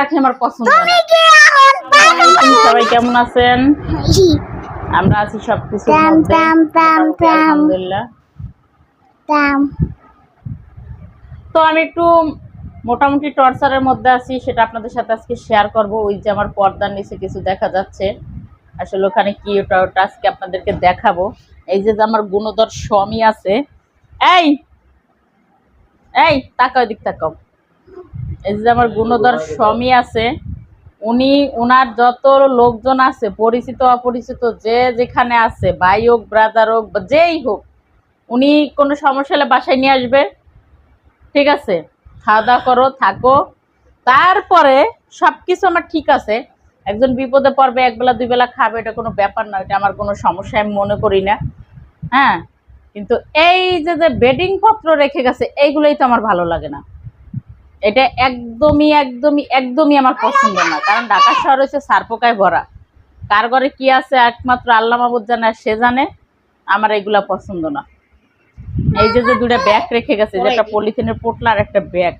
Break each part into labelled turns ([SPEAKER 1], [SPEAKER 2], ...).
[SPEAKER 1] আমার পছন্দ সবাই কেমন আছেন? আমরা আছি সবকিছু। আলহামদুলিল্লাহ। তো আমি একটু মোটামুটি টর্চারের মধ্যে আছি সেটা আপনাদের সাথে আজকে শেয়ার করব। ওই যে আমার পর্দার নিচে কিছু দেখা যাচ্ছে। আসলে ওখানে কি ওটা ওটা আজকে আপনাদেরকে দেখাবো। এই যে যে আমার গুণধর স্বামী আছে। এই! এই তাকাও দিক তাকাও। এই যে আমার গুণধর স্বামী আছে, উনি ওনার যত লোকজন আছে, পরিচিত, অপরিচিত, যে যেখানে আছে, ভাই হোক ব্রাদার হোক, বা যেই হোক, উনি কোনো সমস্যা হলে বাসায় নিয়ে আসবে। ঠিক আছে? খাওয়া দাওয়া করো, থাকো। তারপরে সব কিছু আমার ঠিক আছে। একজন বিপদে পড়বে, একবেলা দুই বেলা খাবে, এটা কোনো ব্যাপার না, এটা আমার কোনো সমস্যা, আমি মনে করি না। হ্যাঁ? কিন্তু এই যে যে বেডিং পত্র রেখে গেছে, এইগুলোই তো আমার ভালো লাগে না। এটা একদমই একদমই একদমই আমার পছন্দ না। কারণ ঢাকা শহর হচ্ছে সারপোকায় ভরা। কার ঘরে কি আছে একমাত্র আল্লাহ মাহবুদ জানে সে জানে আমার এগুলা পছন্দ না। এই যে যে দুটা ব্যাগ রেখে গেছে যেটা পলিথিনের পোটলা আর একটা ব্যাগ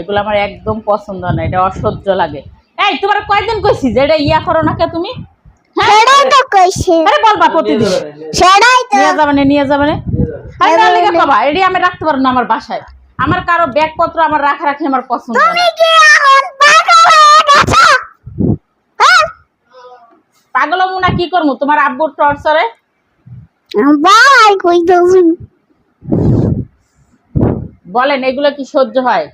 [SPEAKER 1] এগুলো আমার একদম পছন্দ না এটা অসহ্য লাগে। এই তোমার কয়দিন কইছি? যে এটা ইয়া করো না কে তুমি? হ্যাঁ?
[SPEAKER 2] সেটাই তো কইছে।
[SPEAKER 1] আরে বলবা প্রতিদিন।
[SPEAKER 2] সেটাই তো।
[SPEAKER 1] নিয়ে যাবে নিয়ে যাবে আরে না লেগে বাবা এটি আমি রাখতে পারব না আমার বাসায়। আমার কারও ব্যাগপত্র আমার রাখা রাখি আমার পছন্দ
[SPEAKER 2] তুমি কি এখন পাগল গেছো? হ্যাঁ?
[SPEAKER 1] মুনা কি করব? তোমার আব্বুর টর্চারে
[SPEAKER 2] বাই কইতেছি
[SPEAKER 1] বলেন এগুলো কি সহ্য হয়?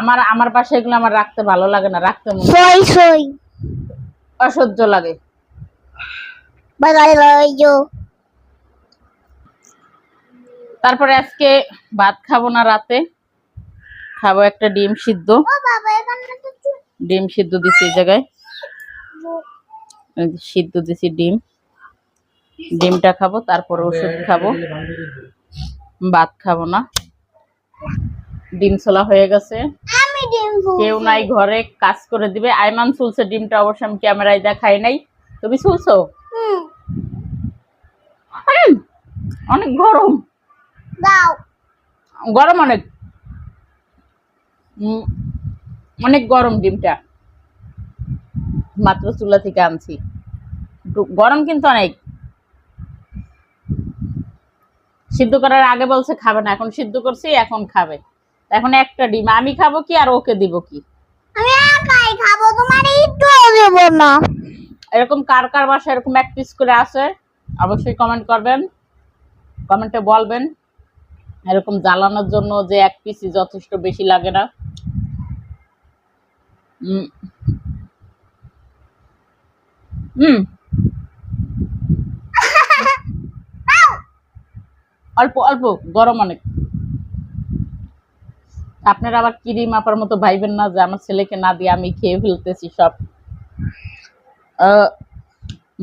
[SPEAKER 1] আমার আমার পাশে এগুলো আমার রাখতে ভালো লাগে না রাখতে মন
[SPEAKER 2] সই সই।
[SPEAKER 1] অসহ্য লাগে।
[SPEAKER 2] বাগাই লইছো
[SPEAKER 1] তারপরে আজকে ভাত খাব না রাতে। খাব একটা ডিম সিদ্ধ। ডিম সিদ্ধ দিছি এই জায়গায়। সিদ্ধ দিছি ডিম। ডিমটা খাব তারপরে ওষুধ খাব। ভাত খাব না। ডিম ছোলা হয়ে গেছে। কেউ নাই ঘরে কাজ করে দিবে। আইমান চুলছে ডিমটা অবশ্য আমি ক্যামেরায় দেখাই নাই। তুমি চুলছো? অনেক গরম।
[SPEAKER 2] দাও।
[SPEAKER 1] গরম অনেক। অনেক গরম ডিমটা। মাত্র চুলা থেকে আনছি। গরম কিন্তু অনেক। সিদ্ধ করার আগে বলছে খাবে না এখন সিদ্ধ করছি এখন খাবে। এখন একটা ডিম আমি খাব কি আর ওকে দিব কি?
[SPEAKER 2] আমি একাই খাব তোমার একটু দেব না।
[SPEAKER 1] এরকম কার কার বাসা এরকম এক পিস করে আছে অবশ্যই কমেন্ট করবেন। কমেন্টে বলবেন। এরকম জ্বালানোর জন্য যে এক পিসই যথেষ্ট বেশি লাগে না। অল্প অল্প, গরম অনেক। আপনারা আবার কিরি মাপার মতো ভাইবেন না যে আমার ছেলেকে না দিয়ে আমি খেয়ে ফেলতেছি সব।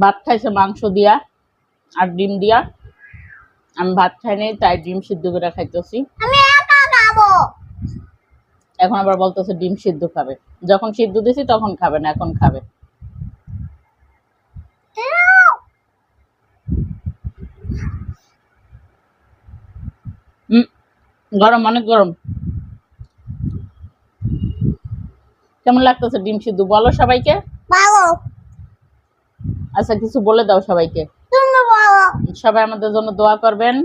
[SPEAKER 1] ভাত খাইছে মাংস দিয়া আর ডিম দিয়া। আমি ভাত খাই নাই তাই ডিম সিদ্ধ করে খাইতেছি।
[SPEAKER 2] আমি একা খাব।
[SPEAKER 1] এখন আবার বলতেছে ডিম সিদ্ধ খাবে। যখন সিদ্ধ দিছি তখন খাবে না এখন খাবে। গরম অনেক গরম। কেমন লাগতেছে ডিম সিদ্ধ? বলো সবাইকে। আচ্ছা কিছু বলে দাও সবাইকে। সবাই আমাদের জন্য দোয়া করবেন।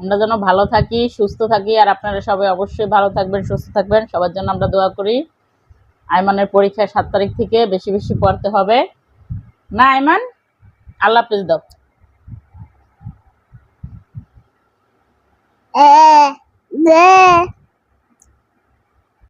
[SPEAKER 1] আমরা যেন ভালো থাকি, সুস্থ থাকি, আর আপনারা সবাই অবশ্যই ভালো থাকবেন, সুস্থ থাকবেন। সবার জন্য আমরা দোয়া করি। আইমানের পরীক্ষা সাত তারিখ থেকে বেশি বেশি পড়তে হবে। না, আইমান? আল্লাহ হাফিজ দাও।
[SPEAKER 2] দে